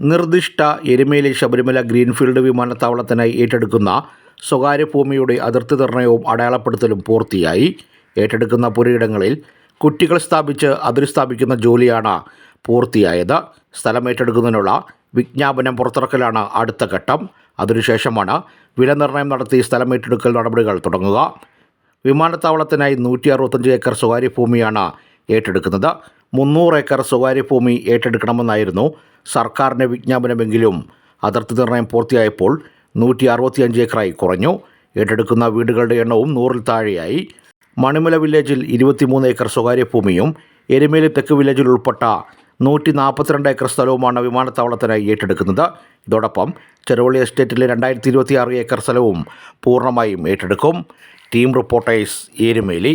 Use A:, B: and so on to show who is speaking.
A: നിർദ്ദിഷ്ട എരുമേലി ശബരിമല ഗ്രീൻഫീൽഡ് വിമാനത്താവളത്തിനായി ഏറ്റെടുക്കുന്ന സ്വകാര്യ ഭൂമിയുടെ അതിർത്തി നിർണയവും അടയാളപ്പെടുത്തലും പൂർത്തിയായി. ഏറ്റെടുക്കുന്ന പുരയിടങ്ങളിൽ കുറ്റികൾ സ്ഥാപിച്ച് അതിർ സ്ഥാപിക്കുന്ന ജോലിയാണ് പൂർത്തിയായത്. സ്ഥലം ഏറ്റെടുക്കുന്നതിനുള്ള വിജ്ഞാപനം പുറത്തിറക്കലാണ് അടുത്ത ഘട്ടം. അതിനുശേഷമാണ് വില നിർണയം നടത്തി സ്ഥലം ഏറ്റെടുക്കൽ നടപടികൾ തുടങ്ങുക. വിമാനത്താവളത്തിനായി നൂറ്റി അറുപത്തഞ്ച് ഏക്കർ സ്വകാര്യ ഭൂമിയാണ് ഏറ്റെടുക്കുന്നത്. മുന്നൂറ് ഏക്കർ സ്വകാര്യ ഭൂമി ഏറ്റെടുക്കണമെന്നായിരുന്നു സർക്കാരിന്റെ വിജ്ഞാപനമെങ്കിലും. അതിർത്തി നിർണയം പൂർത്തിയായപ്പോൾ നൂറ്റി അറുപത്തിയഞ്ച് ഏക്കറായി കുറഞ്ഞു. ഏറ്റെടുക്കുന്ന വീടുകളുടെ എണ്ണവും നൂറിൽ താഴെയായി. മണിമല വില്ലേജിൽ ഇരുപത്തിമൂന്ന് ഏക്കർ സ്വകാര്യ ഭൂമിയും എരുമേലി തെക്ക് വില്ലേജിൽ ഉൾപ്പെട്ട നൂറ്റി നാൽപ്പത്തിരണ്ട് ഏക്കർ സ്ഥലവുമാണ് വിമാനത്താവളത്തിനായി ഏറ്റെടുക്കുന്നത്. ഇതോടൊപ്പം ചെറുവള്ളി എസ്റ്റേറ്റിലെ രണ്ടായിരത്തി ഇരുപത്തി ആറ് ഏക്കർ സ്ഥലവും പൂർണമായും ഏറ്റെടുക്കും. Team reporters Erumeli.